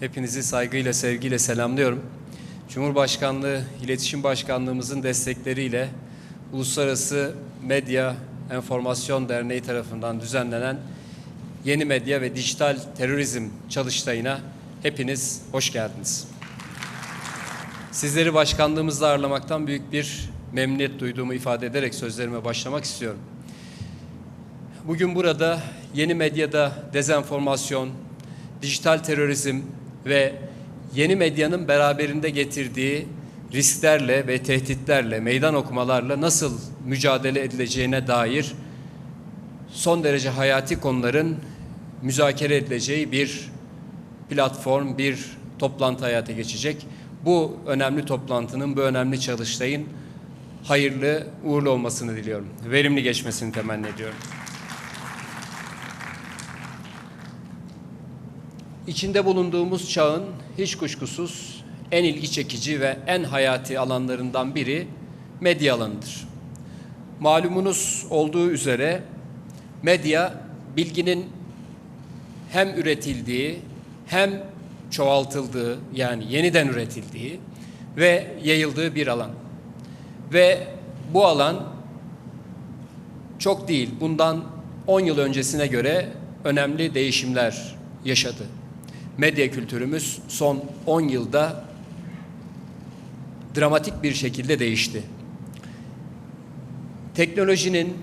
Hepinizi saygıyla, sevgiyle selamlıyorum. Cumhurbaşkanlığı İletişim Başkanlığımızın destekleriyle Uluslararası Medya Enformasyon Derneği tarafından düzenlenen Yeni Medya ve Dijital Terörizm çalıştayına hepiniz hoş geldiniz. Sizleri başkanlığımızla ağırlamaktan büyük bir memnuniyet duyduğumu ifade ederek sözlerime başlamak istiyorum. Bugün burada yeni medyada dezenformasyon, dijital terörizm ve yeni medyanın beraberinde getirdiği risklerle ve tehditlerle, meydan okumalarla nasıl mücadele edileceğine dair son derece hayati konuların müzakere edileceği bir platform, bir toplantı hayata geçecek. Bu önemli toplantının, bu önemli çalıştayın hayırlı, uğurlu olmasını diliyorum. Verimli geçmesini temenni ediyorum. İçinde bulunduğumuz çağın hiç kuşkusuz en ilgi çekici ve en hayati alanlarından biri medya alanıdır. Malumunuz olduğu üzere medya bilginin hem üretildiği hem çoğaltıldığı yani yeniden üretildiği ve yayıldığı bir alan. Ve bu alan çok değil bundan 10 yıl öncesine göre önemli değişimler yaşadı medya kültürümüz son 10 yılda dramatik bir şekilde değişti. Teknolojinin,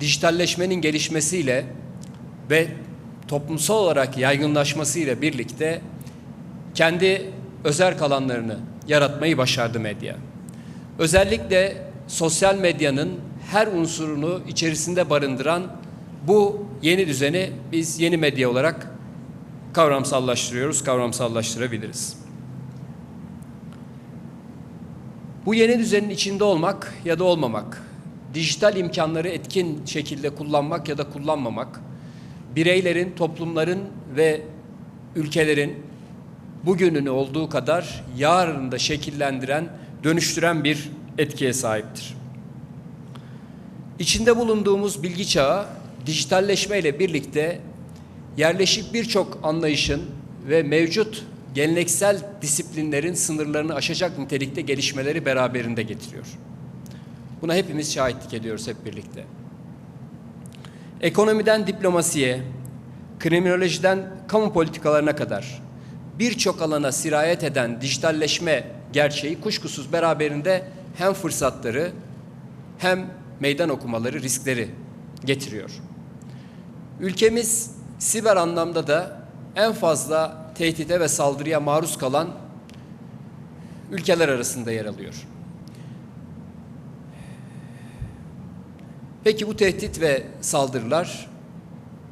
dijitalleşmenin gelişmesiyle ve toplumsal olarak yaygınlaşmasıyla birlikte kendi özel alanlarını yaratmayı başardı medya. Özellikle sosyal medyanın her unsurunu içerisinde barındıran bu yeni düzeni biz yeni medya olarak kavramsallaştırıyoruz, kavramsallaştırabiliriz. Bu yeni düzenin içinde olmak ya da olmamak, dijital imkanları etkin şekilde kullanmak ya da kullanmamak, bireylerin, toplumların ve ülkelerin bugününü olduğu kadar yarını da şekillendiren, dönüştüren bir etkiye sahiptir. İçinde bulunduğumuz bilgi çağı dijitalleşme ile birlikte yerleşik birçok anlayışın ve mevcut geleneksel disiplinlerin sınırlarını aşacak nitelikte gelişmeleri beraberinde getiriyor. Buna hepimiz şahitlik ediyoruz hep birlikte. Ekonomiden diplomasiye, kriminolojiden kamu politikalarına kadar birçok alana sirayet eden dijitalleşme gerçeği kuşkusuz beraberinde hem fırsatları hem meydan okumaları, riskleri getiriyor. Ülkemiz siber anlamda da en fazla tehdite ve saldırıya maruz kalan ülkeler arasında yer alıyor. Peki bu tehdit ve saldırılar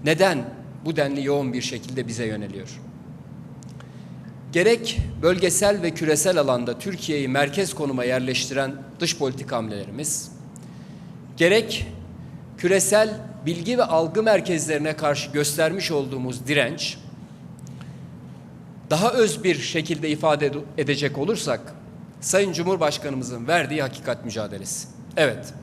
neden bu denli yoğun bir şekilde bize yöneliyor? Gerek bölgesel ve küresel alanda Türkiye'yi merkez konuma yerleştiren dış politik hamlelerimiz, gerek küresel bilgi ve algı merkezlerine karşı göstermiş olduğumuz direnç daha öz bir şekilde ifade edecek olursak Sayın Cumhurbaşkanımızın verdiği hakikat mücadelesi. Evet.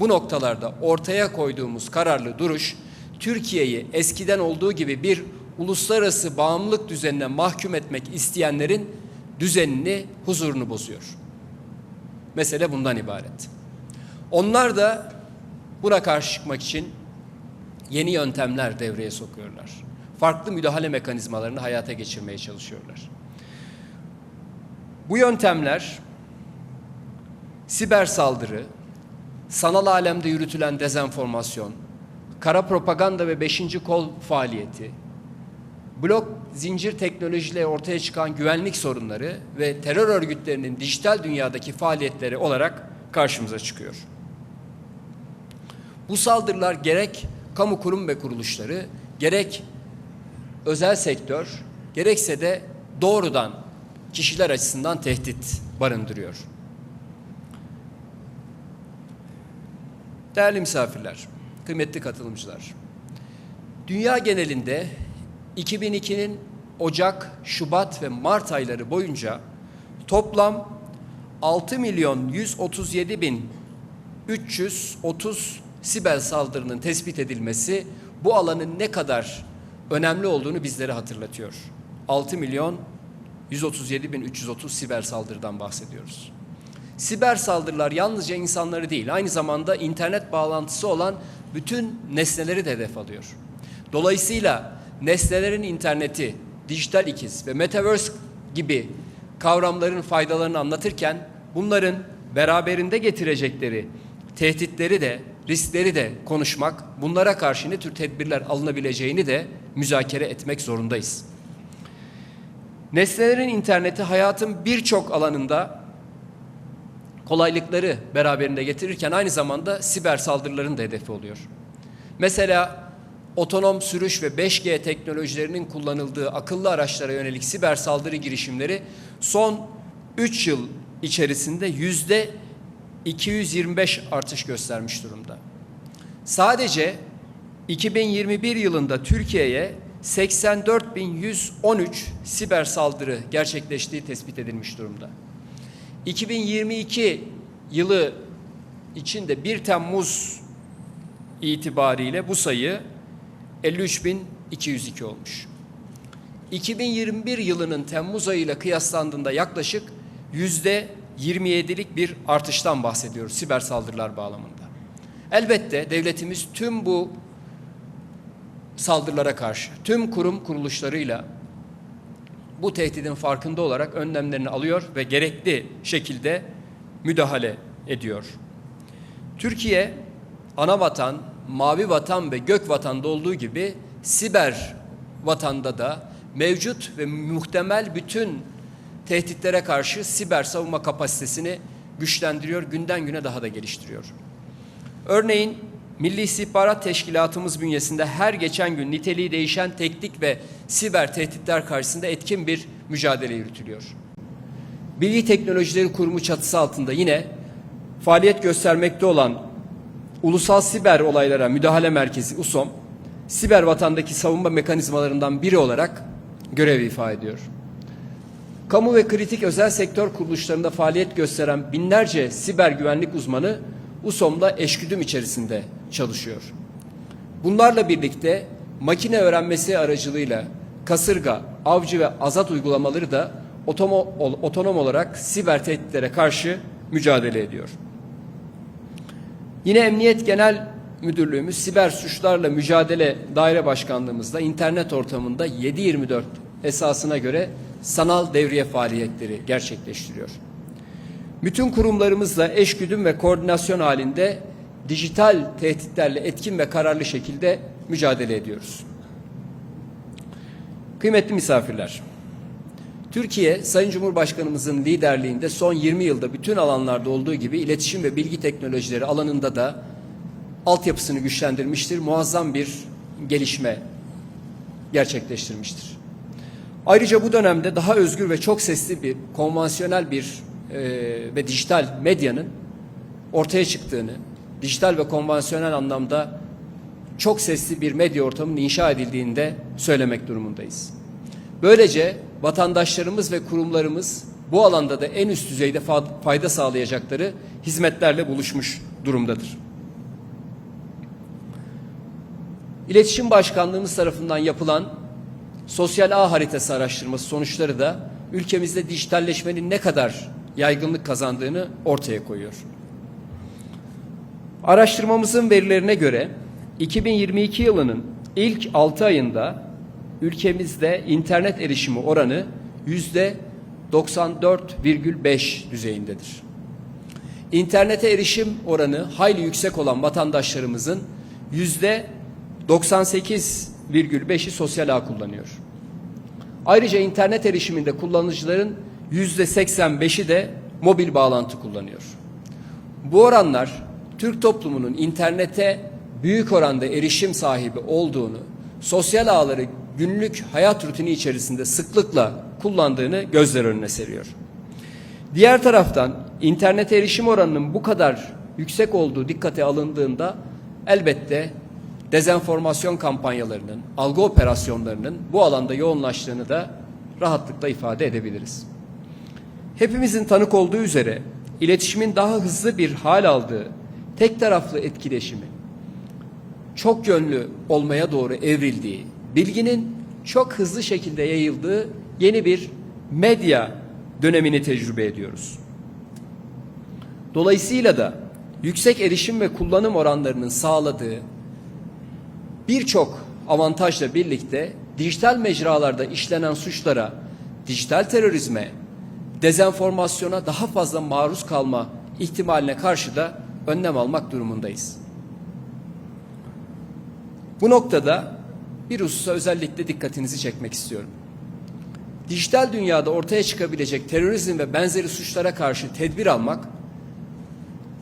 Bu noktalarda ortaya koyduğumuz kararlı duruş Türkiye'yi eskiden olduğu gibi bir uluslararası bağımlılık düzenine mahkum etmek isteyenlerin düzenini, huzurunu bozuyor. Mesele bundan ibaret. Onlar da buna karşı çıkmak için yeni yöntemler devreye sokuyorlar. Farklı müdahale mekanizmalarını hayata geçirmeye çalışıyorlar. Bu yöntemler siber saldırı, sanal alemde yürütülen dezenformasyon, kara propaganda ve beşinci kol faaliyeti, blok zincir teknolojiyle ortaya çıkan güvenlik sorunları ve terör örgütlerinin dijital dünyadaki faaliyetleri olarak karşımıza çıkıyor. Bu saldırılar gerek kamu kurum ve kuruluşları, gerek özel sektör, gerekse de doğrudan kişiler açısından tehdit barındırıyor. Değerli misafirler, kıymetli katılımcılar. Dünya genelinde 2002'nin Ocak, Şubat ve Mart ayları boyunca toplam 6 milyon 137 bin 330 siber saldırının tespit edilmesi bu alanın ne kadar önemli olduğunu bizlere hatırlatıyor. 6 milyon 137.330 siber saldırıdan bahsediyoruz. Siber saldırılar yalnızca insanları değil, aynı zamanda internet bağlantısı olan bütün nesneleri de hedef alıyor. Dolayısıyla nesnelerin interneti, dijital ikiz ve metaverse gibi kavramların faydalarını anlatırken bunların beraberinde getirecekleri tehditleri de riskleri de konuşmak, bunlara karşı ne tür tedbirler alınabileceğini de müzakere etmek zorundayız. Nesnelerin interneti hayatın birçok alanında kolaylıkları beraberinde getirirken aynı zamanda siber saldırıların da hedefi oluyor. Mesela otonom sürüş ve 5G teknolojilerinin kullanıldığı akıllı araçlara yönelik siber saldırı girişimleri son 3 yıl içerisinde yüzde 225 artış göstermiş durumda. Sadece 2021 yılında Türkiye'ye 84.113 siber saldırı gerçekleştiği tespit edilmiş durumda. 2022 yılı içinde 1 Temmuz itibariyle bu sayı 53.202 olmuş. 2021 yılının Temmuz ayıyla kıyaslandığında yaklaşık yüzde 27'lik bir artıştan bahsediyoruz siber saldırılar bağlamında. Elbette devletimiz tüm bu saldırılara karşı tüm kurum kuruluşlarıyla bu tehdidin farkında olarak önlemlerini alıyor ve gerekli şekilde müdahale ediyor. Türkiye ana vatan, mavi vatan ve gök vatanda olduğu gibi siber vatanda da mevcut ve muhtemel bütün tehditlere karşı siber savunma kapasitesini güçlendiriyor, günden güne daha da geliştiriyor. Örneğin Milli İstihbarat Teşkilatımız bünyesinde her geçen gün niteliği değişen teknik ve siber tehditler karşısında etkin bir mücadele yürütülüyor. Bilgi Teknolojileri Kurumu çatısı altında yine faaliyet göstermekte olan Ulusal Siber Olaylara Müdahale Merkezi USOM, siber vatandaki savunma mekanizmalarından biri olarak görev ifa ediyor. Kamu ve kritik özel sektör kuruluşlarında faaliyet gösteren binlerce siber güvenlik uzmanı USOM'da eşgüdüm içerisinde çalışıyor. Bunlarla birlikte makine öğrenmesi aracılığıyla kasırga, avcı ve azat uygulamaları da otomo, otonom olarak siber tehditlere karşı mücadele ediyor. Yine Emniyet Genel Müdürlüğümüz Siber Suçlarla Mücadele Daire Başkanlığımızda internet ortamında 7-24 esasına göre sanal devriye faaliyetleri gerçekleştiriyor. Bütün kurumlarımızla eşgüdüm ve koordinasyon halinde dijital tehditlerle etkin ve kararlı şekilde mücadele ediyoruz. Kıymetli misafirler, Türkiye Sayın Cumhurbaşkanımızın liderliğinde son 20 yılda bütün alanlarda olduğu gibi iletişim ve bilgi teknolojileri alanında da altyapısını güçlendirmiştir. Muazzam bir gelişme gerçekleştirmiştir. Ayrıca bu dönemde daha özgür ve çok sesli bir konvansiyonel bir e, ve dijital medyanın ortaya çıktığını, dijital ve konvansiyonel anlamda çok sesli bir medya ortamının inşa edildiğini de söylemek durumundayız. Böylece vatandaşlarımız ve kurumlarımız bu alanda da en üst düzeyde fayda sağlayacakları hizmetlerle buluşmuş durumdadır. İletişim Başkanlığımız tarafından yapılan sosyal ağ haritası araştırması sonuçları da ülkemizde dijitalleşmenin ne kadar yaygınlık kazandığını ortaya koyuyor. Araştırmamızın verilerine göre 2022 yılının ilk 6 ayında ülkemizde internet erişimi oranı yüzde 94,5 düzeyindedir. İnternete erişim oranı hayli yüksek olan vatandaşlarımızın yüzde 98,5'i sosyal ağ kullanıyor. Ayrıca internet erişiminde kullanıcıların yüzde 85'i de mobil bağlantı kullanıyor. Bu oranlar Türk toplumunun internete büyük oranda erişim sahibi olduğunu, sosyal ağları günlük hayat rutini içerisinde sıklıkla kullandığını gözler önüne seriyor. Diğer taraftan internete erişim oranının bu kadar yüksek olduğu dikkate alındığında elbette dezenformasyon kampanyalarının, algı operasyonlarının bu alanda yoğunlaştığını da rahatlıkla ifade edebiliriz. Hepimizin tanık olduğu üzere iletişimin daha hızlı bir hal aldığı tek taraflı etkileşimi çok yönlü olmaya doğru evrildiği, bilginin çok hızlı şekilde yayıldığı yeni bir medya dönemini tecrübe ediyoruz. Dolayısıyla da yüksek erişim ve kullanım oranlarının sağladığı birçok avantajla birlikte dijital mecralarda işlenen suçlara, dijital terörizme, dezenformasyona daha fazla maruz kalma ihtimaline karşı da önlem almak durumundayız. Bu noktada bir hususa özellikle dikkatinizi çekmek istiyorum. Dijital dünyada ortaya çıkabilecek terörizm ve benzeri suçlara karşı tedbir almak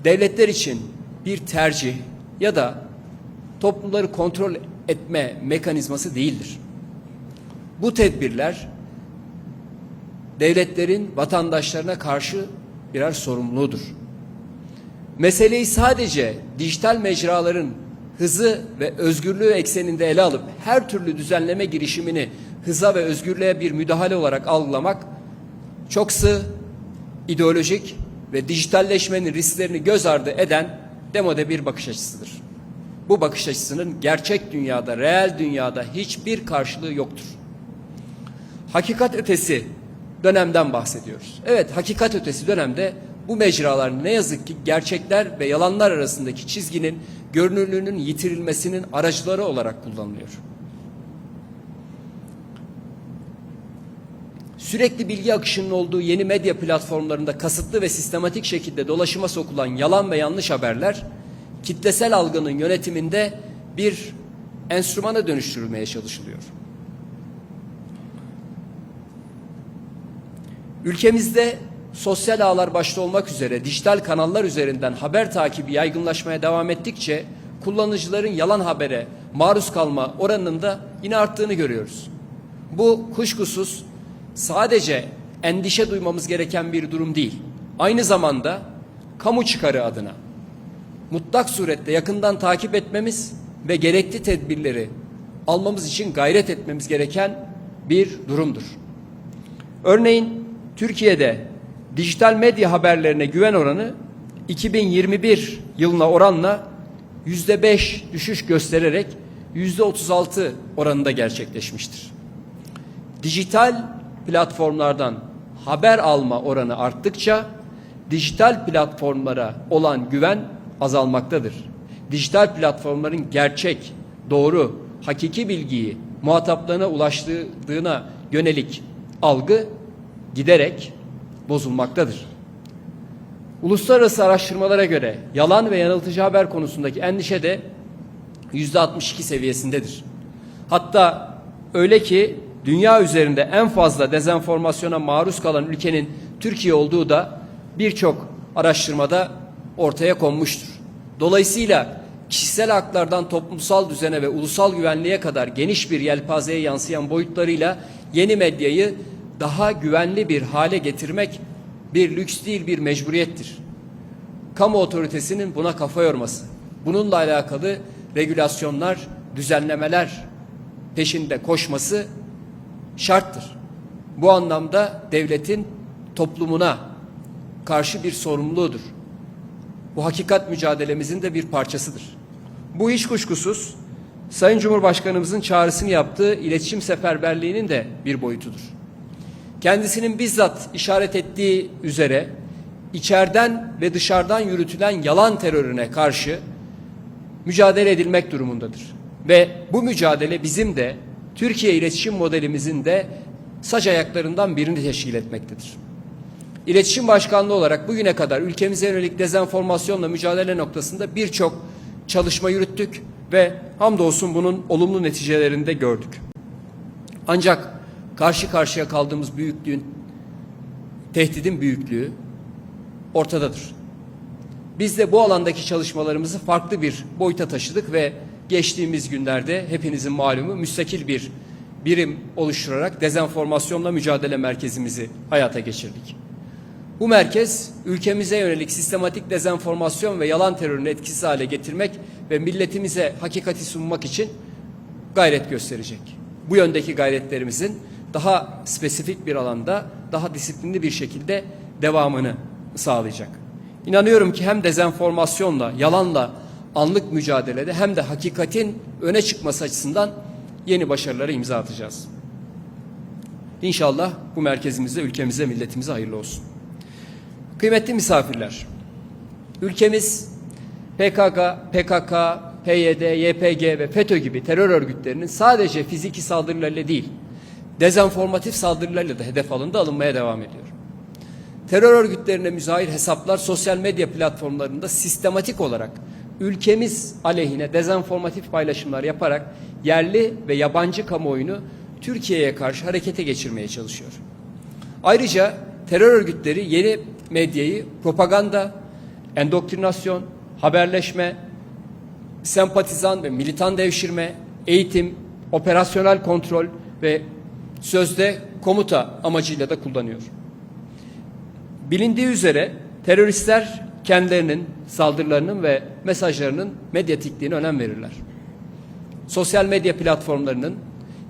devletler için bir tercih ya da toplumları kontrol etme mekanizması değildir. Bu tedbirler devletlerin vatandaşlarına karşı birer sorumluluğudur. Meseleyi sadece dijital mecraların hızı ve özgürlüğü ekseninde ele alıp her türlü düzenleme girişimini hıza ve özgürlüğe bir müdahale olarak algılamak çok sığ, ideolojik ve dijitalleşmenin risklerini göz ardı eden demode bir bakış açısıdır. Bu bakış açısının gerçek dünyada, reel dünyada hiçbir karşılığı yoktur. Hakikat ötesi dönemden bahsediyoruz. Evet, hakikat ötesi dönemde bu mecralar ne yazık ki gerçekler ve yalanlar arasındaki çizginin görünürlüğünün yitirilmesinin aracıları olarak kullanılıyor. Sürekli bilgi akışının olduğu yeni medya platformlarında kasıtlı ve sistematik şekilde dolaşıma sokulan yalan ve yanlış haberler kitlesel algının yönetiminde bir enstrümana dönüştürülmeye çalışılıyor. Ülkemizde sosyal ağlar başta olmak üzere dijital kanallar üzerinden haber takibi yaygınlaşmaya devam ettikçe kullanıcıların yalan habere maruz kalma oranının da yine arttığını görüyoruz. Bu kuşkusuz sadece endişe duymamız gereken bir durum değil. Aynı zamanda kamu çıkarı adına mutlak surette yakından takip etmemiz ve gerekli tedbirleri almamız için gayret etmemiz gereken bir durumdur. Örneğin Türkiye'de dijital medya haberlerine güven oranı 2021 yılına oranla yüzde beş düşüş göstererek yüzde 36 oranında gerçekleşmiştir. Dijital platformlardan haber alma oranı arttıkça dijital platformlara olan güven azalmaktadır. Dijital platformların gerçek, doğru, hakiki bilgiyi muhataplarına ulaştırdığına yönelik algı giderek bozulmaktadır. Uluslararası araştırmalara göre yalan ve yanıltıcı haber konusundaki endişe de yüzde 62 seviyesindedir. Hatta öyle ki dünya üzerinde en fazla dezenformasyona maruz kalan ülkenin Türkiye olduğu da birçok araştırmada ortaya konmuştur. Dolayısıyla kişisel haklardan toplumsal düzene ve ulusal güvenliğe kadar geniş bir yelpazeye yansıyan boyutlarıyla yeni medyayı daha güvenli bir hale getirmek bir lüks değil bir mecburiyettir. Kamu otoritesinin buna kafa yorması, bununla alakalı regülasyonlar, düzenlemeler peşinde koşması şarttır. Bu anlamda devletin toplumuna karşı bir sorumluluğudur. Bu hakikat mücadelemizin de bir parçasıdır. Bu hiç kuşkusuz Sayın Cumhurbaşkanımızın çağrısını yaptığı iletişim seferberliğinin de bir boyutudur. Kendisinin bizzat işaret ettiği üzere içeriden ve dışarıdan yürütülen yalan terörüne karşı mücadele edilmek durumundadır. Ve bu mücadele bizim de Türkiye iletişim modelimizin de saç ayaklarından birini teşkil etmektedir. İletişim Başkanlığı olarak bugüne kadar ülkemize yönelik dezenformasyonla mücadele noktasında birçok çalışma yürüttük ve hamdolsun bunun olumlu neticelerini de gördük. Ancak karşı karşıya kaldığımız büyüklüğün, tehdidin büyüklüğü ortadadır. Biz de bu alandaki çalışmalarımızı farklı bir boyuta taşıdık ve geçtiğimiz günlerde hepinizin malumu müstakil bir birim oluşturarak dezenformasyonla mücadele merkezimizi hayata geçirdik. Bu merkez ülkemize yönelik sistematik dezenformasyon ve yalan terörünü etkisiz hale getirmek ve milletimize hakikati sunmak için gayret gösterecek. Bu yöndeki gayretlerimizin daha spesifik bir alanda, daha disiplinli bir şekilde devamını sağlayacak. İnanıyorum ki hem dezenformasyonla, yalanla anlık mücadelede hem de hakikatin öne çıkması açısından yeni başarılara imza atacağız. İnşallah bu merkezimize, ülkemize, milletimize hayırlı olsun. Kıymetli misafirler, ülkemiz PKK, PKK, PYD, YPG ve FETÖ gibi terör örgütlerinin sadece fiziki saldırılarıyla değil, dezenformatif saldırılarıyla da hedef alındı, alınmaya devam ediyor. Terör örgütlerine müzahir hesaplar sosyal medya platformlarında sistematik olarak ülkemiz aleyhine dezenformatif paylaşımlar yaparak yerli ve yabancı kamuoyunu Türkiye'ye karşı harekete geçirmeye çalışıyor. Ayrıca terör örgütleri yeni medyayı propaganda, endoktrinasyon, haberleşme, sempatizan ve militan devşirme, eğitim, operasyonel kontrol ve sözde komuta amacıyla da kullanıyor. Bilindiği üzere teröristler kendilerinin saldırılarının ve mesajlarının medyatikliğine önem verirler. Sosyal medya platformlarının,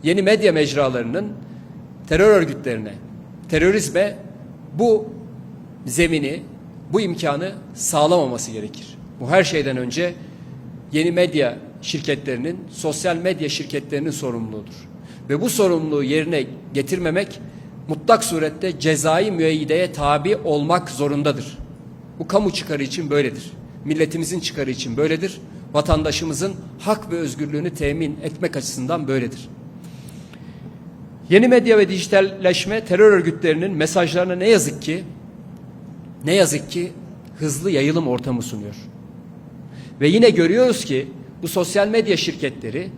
yeni medya mecralarının terör örgütlerine, terörizme bu zemini, bu imkanı sağlamaması gerekir. Bu her şeyden önce yeni medya şirketlerinin, sosyal medya şirketlerinin sorumluluğudur. Ve bu sorumluluğu yerine getirmemek mutlak surette cezai müeyyideye tabi olmak zorundadır. Bu kamu çıkarı için böyledir. Milletimizin çıkarı için böyledir. Vatandaşımızın hak ve özgürlüğünü temin etmek açısından böyledir. Yeni medya ve dijitalleşme terör örgütlerinin mesajlarına ne yazık ki ne yazık ki hızlı yayılım ortamı sunuyor. Ve yine görüyoruz ki bu sosyal medya şirketleri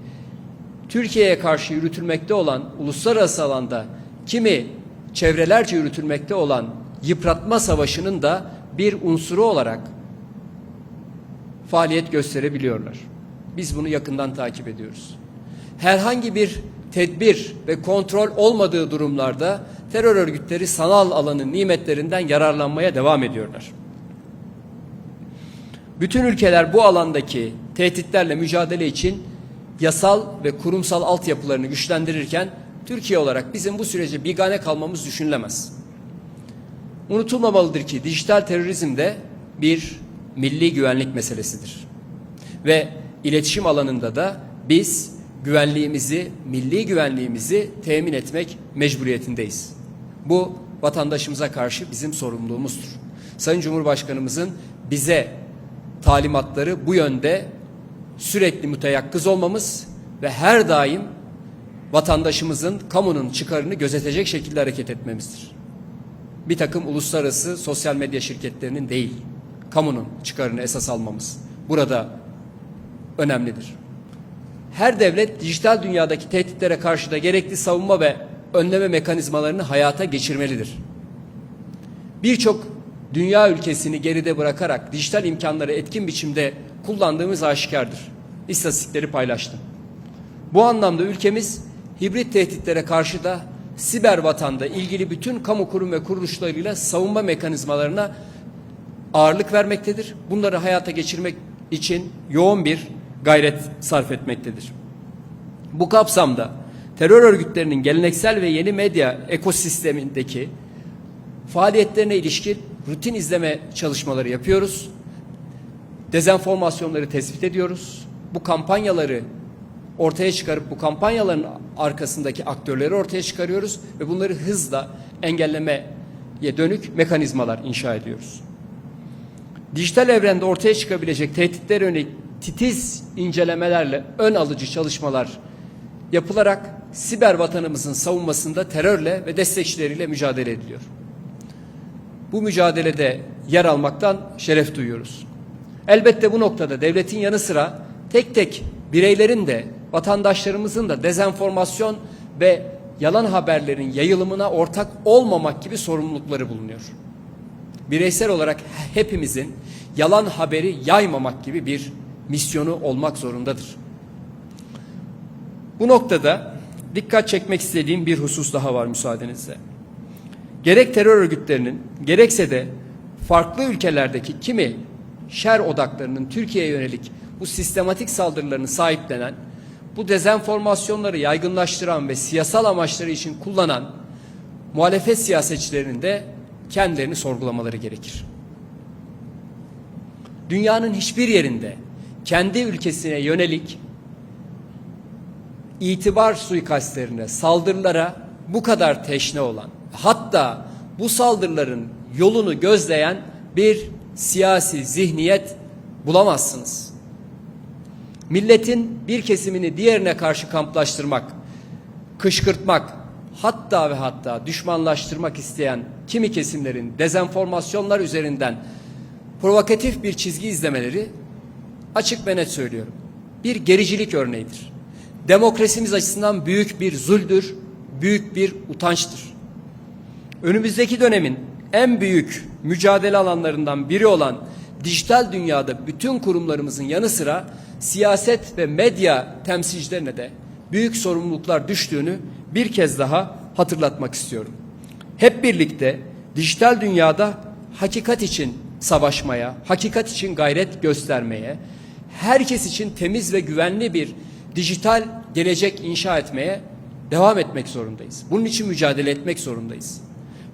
Türkiye'ye karşı yürütülmekte olan uluslararası alanda kimi çevrelerce yürütülmekte olan yıpratma savaşının da bir unsuru olarak faaliyet gösterebiliyorlar. Biz bunu yakından takip ediyoruz. Herhangi bir tedbir ve kontrol olmadığı durumlarda terör örgütleri sanal alanın nimetlerinden yararlanmaya devam ediyorlar. Bütün ülkeler bu alandaki tehditlerle mücadele için yasal ve kurumsal altyapılarını güçlendirirken Türkiye olarak bizim bu sürece bigane kalmamız düşünülemez. Unutulmamalıdır ki dijital terörizm de bir milli güvenlik meselesidir. Ve iletişim alanında da biz güvenliğimizi, milli güvenliğimizi temin etmek mecburiyetindeyiz. Bu vatandaşımıza karşı bizim sorumluluğumuzdur. Sayın Cumhurbaşkanımızın bize talimatları bu yönde sürekli müteyakkız olmamız ve her daim vatandaşımızın, kamunun çıkarını gözetecek şekilde hareket etmemizdir. Bir takım uluslararası sosyal medya şirketlerinin değil, kamunun çıkarını esas almamız burada önemlidir. Her devlet dijital dünyadaki tehditlere karşı da gerekli savunma ve önleme mekanizmalarını hayata geçirmelidir. Birçok dünya ülkesini geride bırakarak dijital imkanları etkin biçimde kullandığımız aşikardır. İstatistikleri paylaştım. Bu anlamda ülkemiz hibrit tehditlere karşı da siber vatanda ilgili bütün kamu kurum ve kuruluşlarıyla savunma mekanizmalarına ağırlık vermektedir. Bunları hayata geçirmek için yoğun bir gayret sarf etmektedir. Bu kapsamda terör örgütlerinin geleneksel ve yeni medya ekosistemindeki faaliyetlerine ilişkin rutin izleme çalışmaları yapıyoruz. Dezenformasyonları tespit ediyoruz. Bu kampanyaları ortaya çıkarıp bu kampanyaların arkasındaki aktörleri ortaya çıkarıyoruz ve bunları hızla engellemeye dönük mekanizmalar inşa ediyoruz. Dijital evrende ortaya çıkabilecek tehditler yönelik titiz incelemelerle ön alıcı çalışmalar yapılarak siber vatanımızın savunmasında terörle ve destekçileriyle mücadele ediliyor. Bu mücadelede yer almaktan şeref duyuyoruz. Elbette bu noktada devletin yanı sıra tek tek bireylerin de vatandaşlarımızın da dezenformasyon ve yalan haberlerin yayılımına ortak olmamak gibi sorumlulukları bulunuyor. Bireysel olarak hepimizin yalan haberi yaymamak gibi bir misyonu olmak zorundadır. Bu noktada dikkat çekmek istediğim bir husus daha var müsaadenizle. Gerek terör örgütlerinin gerekse de farklı ülkelerdeki kimi şer odaklarının Türkiye'ye yönelik bu sistematik saldırılarını sahiplenen, bu dezenformasyonları yaygınlaştıran ve siyasal amaçları için kullanan muhalefet siyasetçilerinin de kendilerini sorgulamaları gerekir. Dünyanın hiçbir yerinde kendi ülkesine yönelik itibar suikastlerine, saldırılara bu kadar teşne olan, hatta bu saldırıların yolunu gözleyen bir siyasi zihniyet bulamazsınız. Milletin bir kesimini diğerine karşı kamplaştırmak, kışkırtmak, hatta ve hatta düşmanlaştırmak isteyen kimi kesimlerin dezenformasyonlar üzerinden provokatif bir çizgi izlemeleri açık ve net söylüyorum. Bir gericilik örneğidir. Demokrasimiz açısından büyük bir zuldür, büyük bir utançtır. Önümüzdeki dönemin en büyük mücadele alanlarından biri olan dijital dünyada bütün kurumlarımızın yanı sıra siyaset ve medya temsilcilerine de büyük sorumluluklar düştüğünü bir kez daha hatırlatmak istiyorum. Hep birlikte dijital dünyada hakikat için savaşmaya, hakikat için gayret göstermeye, herkes için temiz ve güvenli bir dijital gelecek inşa etmeye devam etmek zorundayız. Bunun için mücadele etmek zorundayız.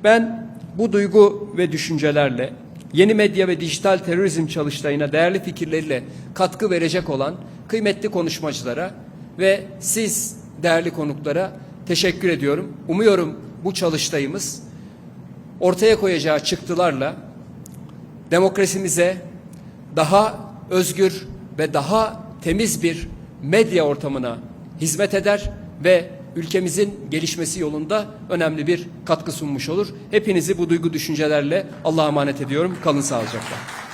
Ben bu duygu ve düşüncelerle yeni medya ve dijital terörizm çalıştayına değerli fikirleriyle katkı verecek olan kıymetli konuşmacılara ve siz değerli konuklara teşekkür ediyorum. Umuyorum bu çalıştayımız ortaya koyacağı çıktılarla demokrasimize daha özgür ve daha temiz bir medya ortamına hizmet eder ve ülkemizin gelişmesi yolunda önemli bir katkı sunmuş olur. Hepinizi bu duygu düşüncelerle Allah'a emanet ediyorum. Kalın sağlıcakla.